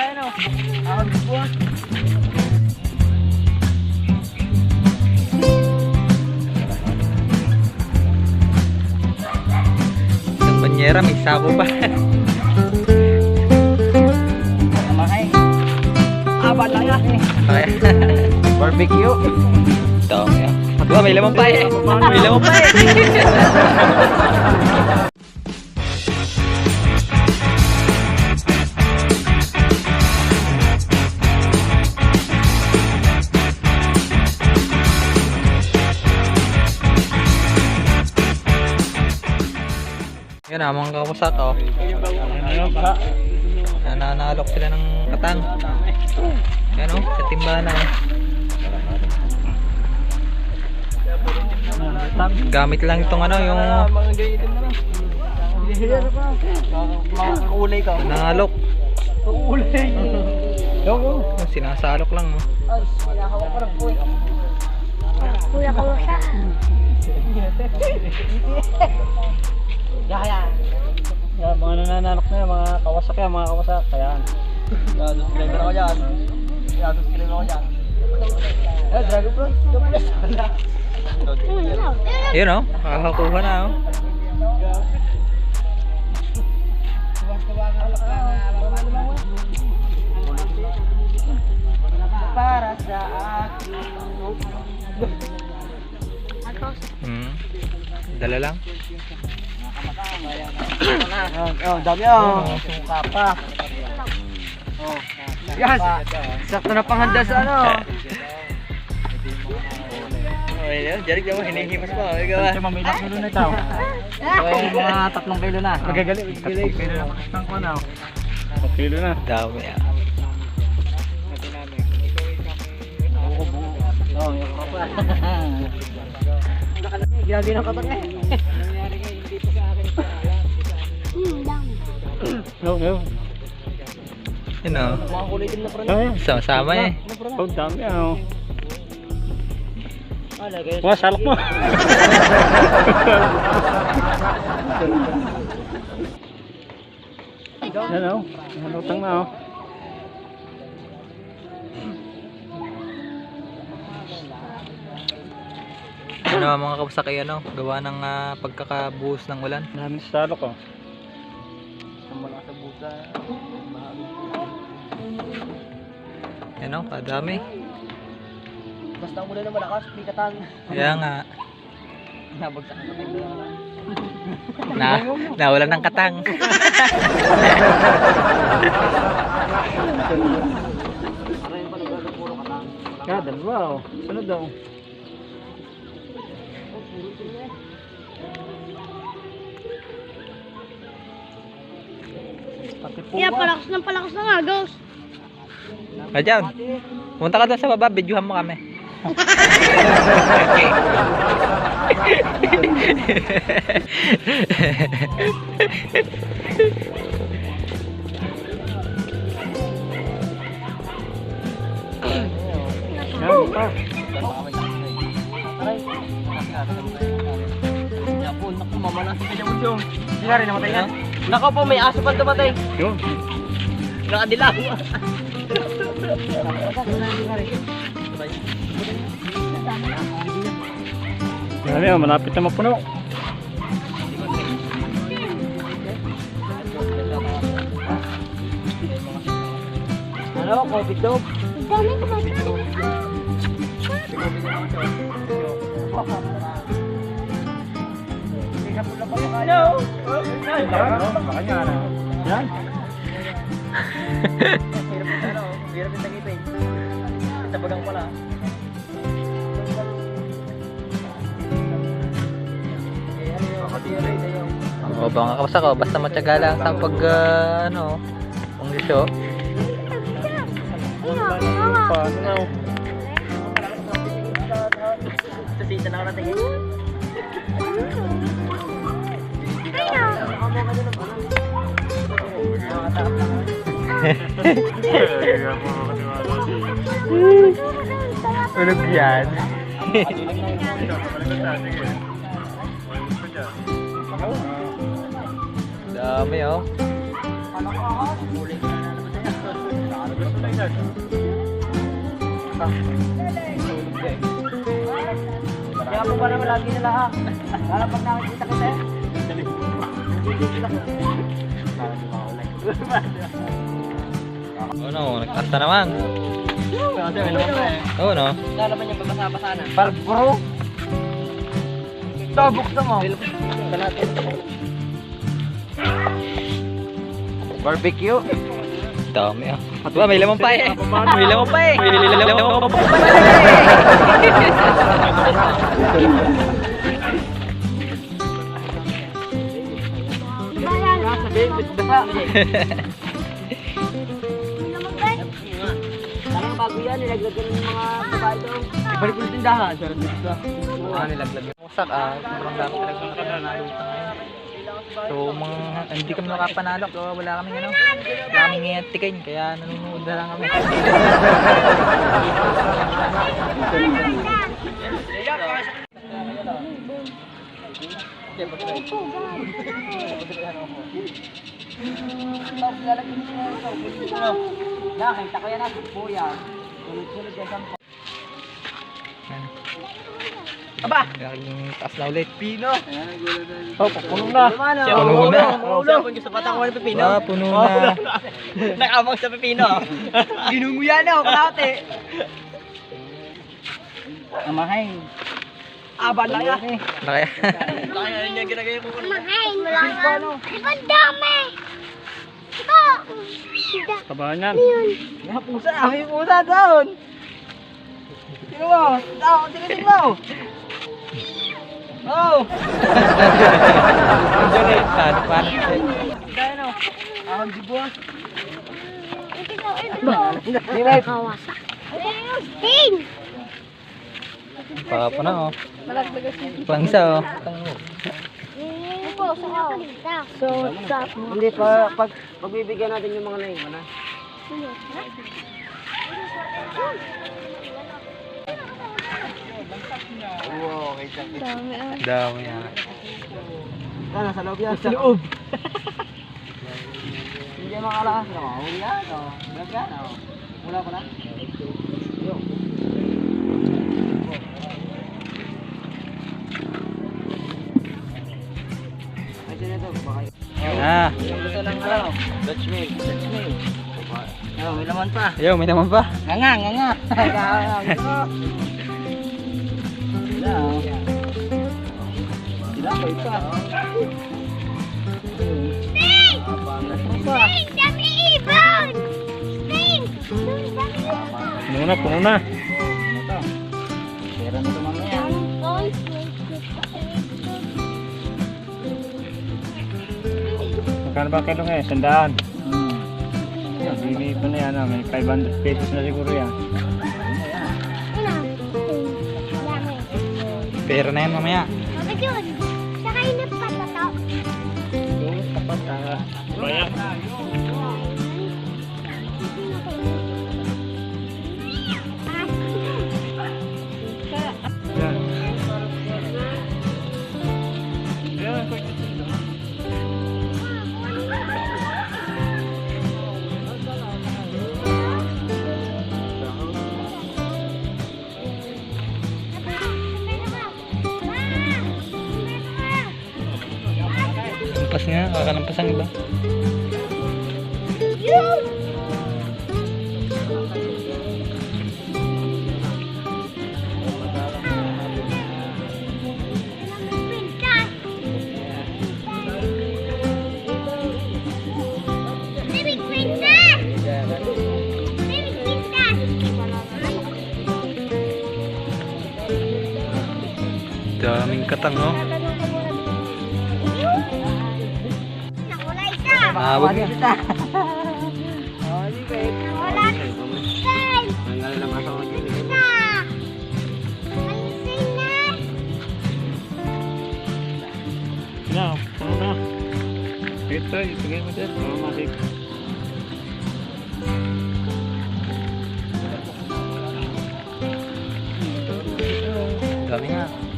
ano. Ahon buwan. Yung banyera, may sabo pa. Mahay. Aba lang eh. Okay. Barbecue. Ito. Diba, may lamang pa eh. May lamang pa eh. Yun ah, mga kawasak oh. Ano? Nananalok sila ng katang. Yan oh, sa timbahan na oh. Gamit lang itong ano, yung kakulay ka. nangalok. Yung Sinasalok lang oh. Kuya ko siya. Kaya. Yan, mga nananalok na yan, mga kawasak yan, mga kawasak. Kaya. Yan, subscriber ako dyan. Yan, subscriber ako dyan. Eh, Dragon wala. Yun oh, kakakuha na oh. Para sa akin. Hmm. Dala lang. Oh, dami oh. Suka pa. Oh. Yes. Sakto na panghanda sa ano. Oh, Jarik naman, hinihimas pa. Ikaw Ito mamilak kilo na ito. So, mga tatlong kilo na. Magagaling. Tatlong kilo na. Tatlong ko na. Tatlong kilo na. Dami ah. Oh, yung pa. Ginagawa ng katak eh. Hmm, dami. No, no. Yun oh. Mga kulay din na. Ay, Sama-sama eh. oh, dami ano. Ah. Wah, salak mo. Yan oh. Halutang na oh. Ano mga kabusaki ano, gawa ng ah, pagkakabuhos ng ulan. Dami sa salak oh. Mula sa buka. Yan oh, kadami. Basta ang ulan na malakas, di katan. Kaya nga, Nabagsak na tayo. na, nawalan ng katang. Ano yung pala puro katang? Kaya dalawa oh. Sunod daw. Kaya palakas ng palakas ng agos. Kadyan, punta ka doon sa baba, videohan mo kami. Rin namatay na. Nako po, may aso pa tumatay. Yun. Nakadilaw. Dami oh, malapit na mapuno. Ano, COVID dog? Ang dami kumain. No. Yan. Hirap yung ano, hirap yung tagipin. Tabagang pala. O mga kawasak ko, basta matyaga lang sa pag, ah, ano, panglisyo. Paano na oh. sa na ako natingin. Tulog yan. Dami oh. Kaya po pa naman lagi nila ha. Lalo pag nakikita kita eh. Oh no, nagkanta naman. Kasi may naman pa eh. Oo no. Lalaman yung magbasa-basa na. Par bro. Tabok na mo. Barbecue. Dami ah. Diba, may lamang pa eh. May lamang pa eh. May lamang pa bit basa. Bago yan, nilaglagan ng mga babae daw. Ibalik ko yung tindahan. Sarap dito. Ah, nilaglag yung usak ah. Sobrang dami talaga nakapanalo sa ngayon. So, mga, hindi kami makapanalo. So, wala kaming ano. Wala kaming ngayon tikain. Kaya nanonood na lang kami. Nakita ko yan ako po Aba! Naging taas na ulit. Pino! Oh, puno na. Lumano! Puno na. Ulo! Kung gusto patang ng pipino. Ah, puno na. Nakamang sa pipino. Ginunguya na ako kalate. Amahay. Aba lang yan. Nakaya. Laki na rin yung ginagay ko. Mahain. Wala nga. Ibang dami. Tabahan yan. Mga pusa. May pusa doon. Sino mo? Tao, tingin mo. Oh! Paano, paano? Kaya no? Ahon di buwas. Ito. Ito. Di ba? Kawasak. Sting. Pa, pa na oh. Pang isa oh. So, stop. Hindi pa, pag pagbibigyan natin yung mga naiwan na. Wow, okay siya. Dami yan. Ah, nasa loob yan. Sa loob. Hindi makalakas na mga huli yan. Vlog yan. Mula ko na. Ah, yung gusto lang ano? Dutch milk. Dutch milk. Oh, may laman pa. yo, may naman pa. Nga nga, nga nga. Sila, oh. Pa. Ano pa? Sting. Dami ibon. Dami ibon. Puno Magkano ba kilo ngayon? Sandaan. Hmm. Hindi pa na yan. ah. May 500 pesos na siguro yan. Pero na yan mamaya. Ano yun? Saka inip pa to. Yung tapat na. Bayan. Lampas nga, kakalampas ang iba. Baby princess! Baby princess! Daming katang oh. Na. kita. Oh, di ba? Nakula isa! Ang lamas ako! Na, puno na. Ito, ibigay mo dyan. Mga masik. Dami nga.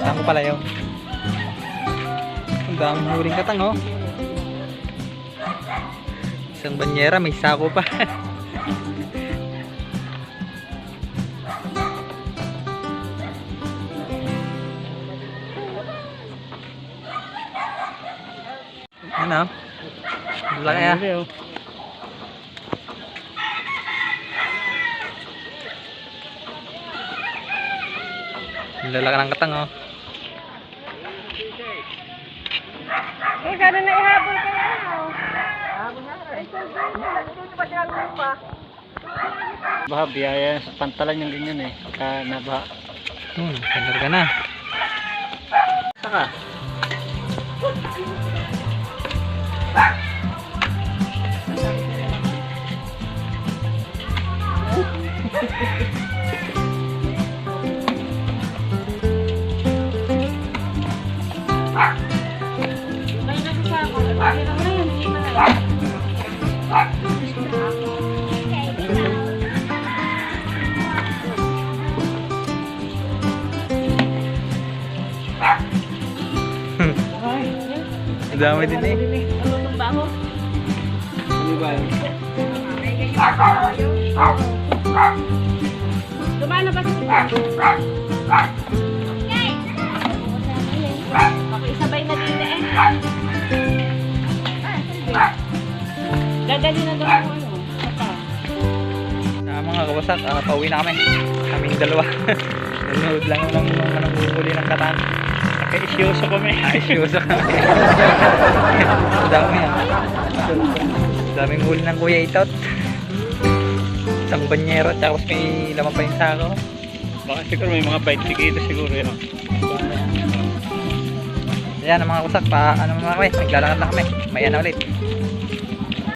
Sako pala yun. Ang daming huling katang oh. Isang banyera, may sako pa. ano? Laki ah. Oh. Lalaki ng katang oh. Eh, gano'n na ihabol ka na. Baha, biyaya sa pantalan yung ganyan eh. Pagka nabaha. Hmm, ganda ka na. Saka. Ang Ba yun? Dumana ba sa Pakisabay na din eh. Dadali na daw ano. Ah, mga kawasak, ah, pauwi na kami. Kaming dalawa. Nanonood lang ng mga nanguhuli ng katan. Naka-isyoso kami. Ayos kami. Ang dami ah. Daming huli ng kuya itot. Isang banyero, tapos may laman pa yung sako. Baka siguro may mga 20 kilo siguro yun. Ayan ang mga kusak, pa ano mga kami, naglalakad na kami. Maya na ulit.